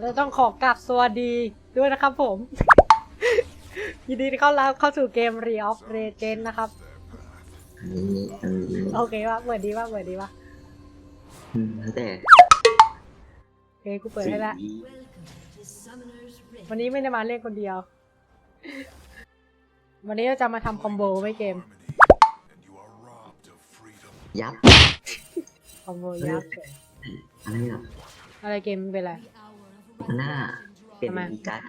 เราต้องขอกราบสวัสดีด้วยนะครับผม ยินดีที่เข้ารับเข้าสู่เกม r e of Legends นะครับ อันนี้อันนี้โอเคว่าเปิดดีว่าเปิดดีว่าอืมแล้วแต่โอเคกูเปิดให้แล้วสีวันนี้ไม่ได้มาเล่นคนเดียว วันนี้เราจะมาทำคอมโบไม่เกม ยับคอมโบยับษ์อะไรอะอะไรเกมเป็นไร หน้าเป็นทำไมอีกัส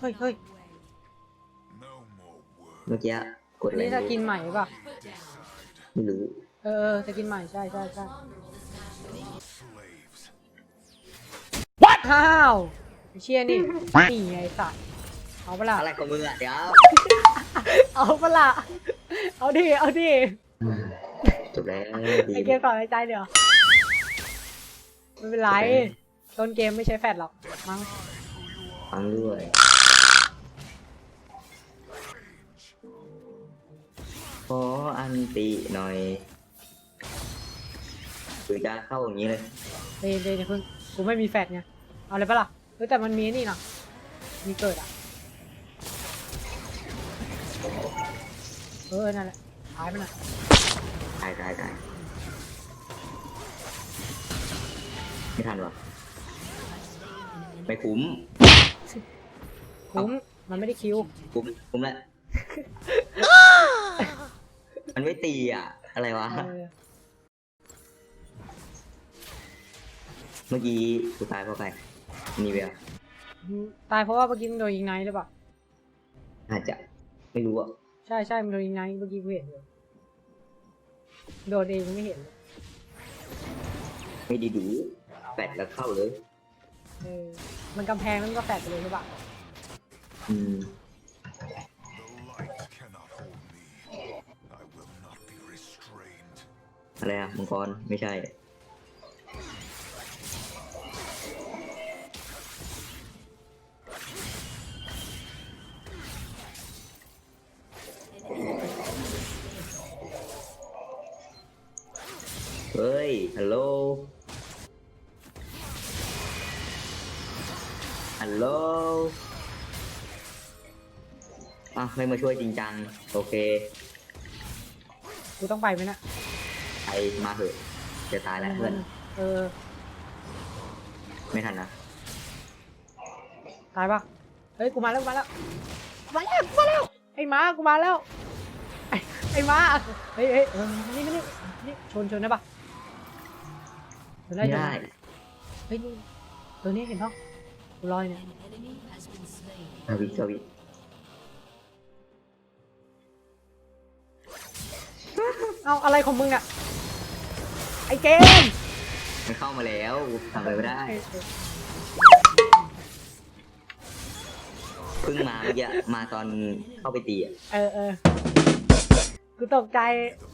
เฮ้ยเฮ้ยเมื่อกี้กดอันอะไรนี้จะกินใหม่ป่ะ ไม่รู้เออเออจะกินใหม่ใช่ใช่ใช่อ้าวไอ้เชี่ยนี่นี่ไงสัตว์เอาเปะล่าอะไรของมึงอะเดี๋ยวเอาเปะล่าเอาดิเอาดิอืมจบแล้วดีไอเกมต่อในใจเดี๋ยวไม่เป็นไร ต้นเกมไม่ใช้แฟลชหรอกมั้งฟังด้วยขออันติหน่อยคือจะเข้าอย่างนี้เลยเดนเดนอย่าเพิ่งกูไม่มีแฟลชไงเอาเลยปะล่ะเฮ้ยแต่มันมีนี่นะมีเกิดอะเออนั่นแหละหายไปน่ะตายตายตายไม่ทันวะ ไม่คุ้ม คุ้ม มันไม่ได้คิว คุ้มคุ้มแล้ว มันไม่ตีอะ อะไรวะเออเมื่อกี้กูตายเพราะใครนีเวียตายเพราะว่าเมื่อกี้มันโดนยิงไนท์หรือเปล่าอาจจะไม่รู้อะ ใช่ใช่มันโดนยิงไนท์เมื่อกี้กูเห็นอยู่โดนเองไม่เห็นเลยไม่ดีดูแปดแล้วเข้าเลย เออมันกำแพงแล้วมันก็แฟลชไปเลยหรือเปล่าอืมอะไรอะมังกรไม่ใช่ เฮ้ย ฮัลโหล ฮัลโหลอะไม่มาช่วยจริงจัง โอเค กูต้องไปไหมนะไปมาเถอะ จะตายแล้วเพื่อน เออ ไม่ทันนะ ตายปะเฮ้ย กูมาแล้ว กูมาแล้วมาแล้ว กูมาแล้ว ไอ้ม้า กูมาแล้ว ไอ้ไอ้ม้า เฮ้ยเฮ้ยเออนี่นี่นี่ชนชนได้ปะชนได้ไม่ชนได้เฮ้ยนี่ตัวนี้เห็นปะกู ลอยเนี่ยสวิสวิเอาอะไรของมึงอะไอ้เกมมันเข้ามาแล้วทำอะไรไม่ได้เพิ่งมาเมื่อกี้มาตอนเข้าไปตีอะเออเออกูตกใจ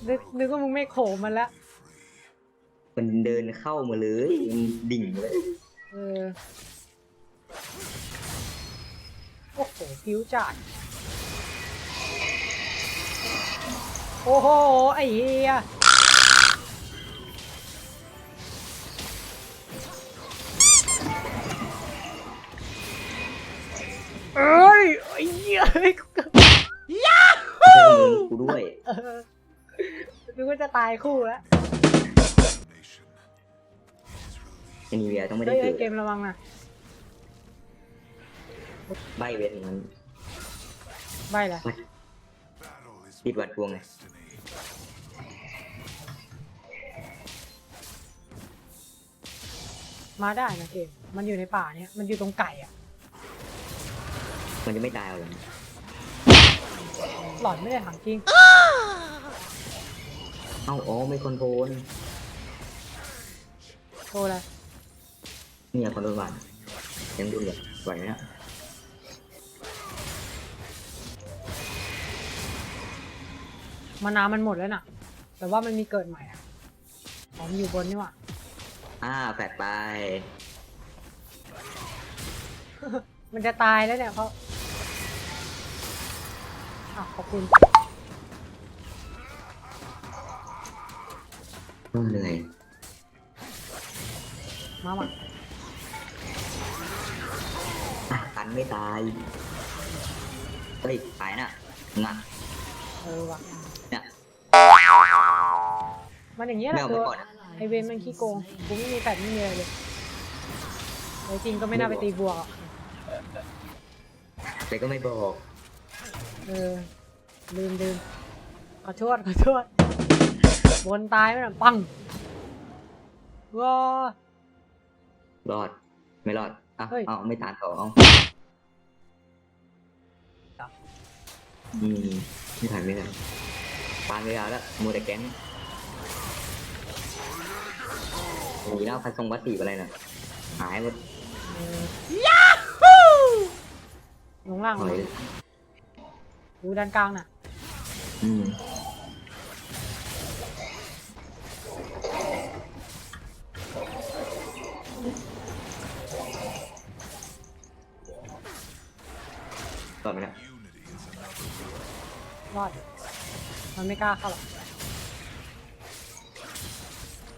นึกนึกว่ามึงไม่โขมมันแล้วมันเดินเข้ามาเลยมันดิ่งเลยเออ โอ้โหผิวจัดโอ้โห ไอ้เหี้ยเอ้ยไอ้เหี้ยเฮ้ยกูเกิดเพิ่มมือกูด้วยเออนึกว่าจะตายคู่แล้วไอ้นีเวียต้องไม่ได้เฮ้ยเกิเฮ้ยดเกมระวังนะ ใบเวนมันใบละปิดวัดพวงไงมาได้นะเกมมันอยู่ในป่าเนี่ย มันอยู่ตรงไก่อะมันจะไม่ตายเอาเลยหลอนไม่ได้ถามจริง เอ้าอ๋อไม่คอนโทรลโทรเลยเนี่ยคอนโทรลหวานยังดูเลยไหวไหมนะ มานามันหมดแล้วน่ะ แต่ว่ามันมีเกิดใหม่อะอ๋อมันอยู่บนนี่หว่าอ่าแปดไป มันจะตายแล้วเนี่ยเพราะอะขอบคุณ ต้องเหนื่อยมามากันไม่ตายเฮ้ยตายน่ะงะ เออว่ะเนี่ยมันอย่างเงี้ยแหไม่ละเอาตัไปวก่อนอะไอเวนมันขี้โกงกูไม่มีแฟดไม่มีอะไรเลยแต่จริงก็ไม่น่าไปตีบวกอะแต่ก็ไม่บอกเออลืมลืมขอโทษขอโทษบนตายไปหน่อยปังว้า รอด ไม่รอดอะเฮ้ย เอาไม่ตานต่อเอา อืมไม่ทันไม่ทันตานเวลาแล้วมูแต่แก๊งหนีแล้วพันทรงวัตถีอะไรน่ะหายหมดเออยาฮูลงล่างถอยเลยดูด้านกลางน่ะอืมรอดไหมเนะ รอดมันไม่กล้าเข้าหรอก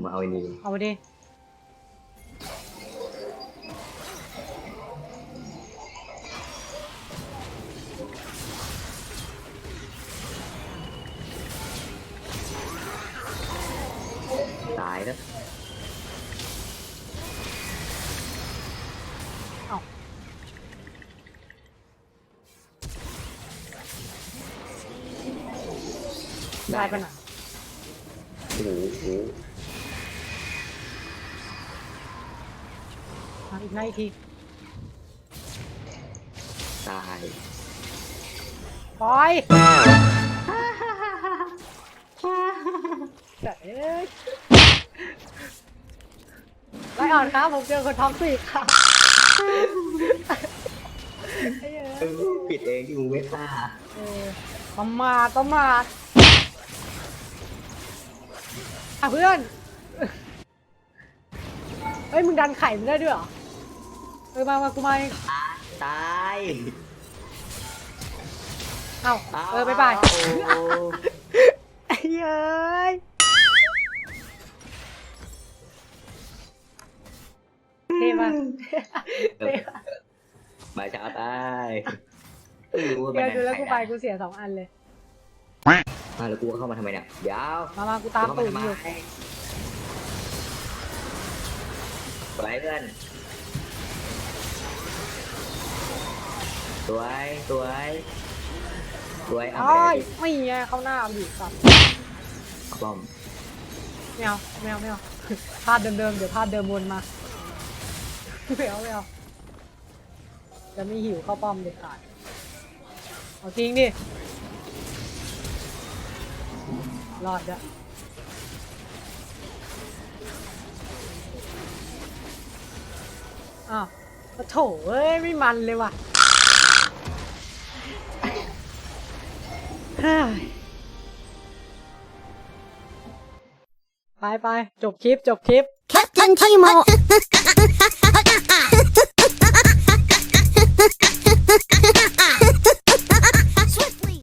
มาเอาไอ้นี่เอาไปดิ ได้ปะน่ะโอ้โหมาอีกหน้าอีกทีตายปล่อยแต่เอ้ยไล่อ่อนครับ ผมเจอคนท้องสิค่ะไอ้เอ้ยเออผิดเองที่มึงไม่ฆ่าเออประมาทประมาท เพื่อน เฮ้ย มึงดันไข่มึงได้ด้วยเหรอ เออ มามากูมาเองตายเอ้าเออ บ๊ายบายโอ้โหไอ้เอ้ยเท่มากเท่มากมาเช้าตายไม่รู้ว่าเดี๋ยวดูแล้วกูไปหนกูเสียสองอันเลย อะแล้วกูก็เข้ามาทำไมเนี่ย เดี๋ยวมามากูตามตูดเข้อยู่ทำไสวยเพื่อนสวยสวยสวยเอาโอ้ไปยไม่ไงเข้าหน้าเอาอยู่สัตว์ป้อมไม่เอาไม่เอาไม่เอาพลาดเดิมๆเดี๋ยวพลาดเดิมวนมาไม่เอาไม่เอาจะไม่หิวเข้าป้อมเด็ดขาดเอาจริงดิ รอดอะอ้าวโอ้โถเอ้ยไม่มันเลยว่ะไปไปจบคลิป จบคลิป Captain Timo.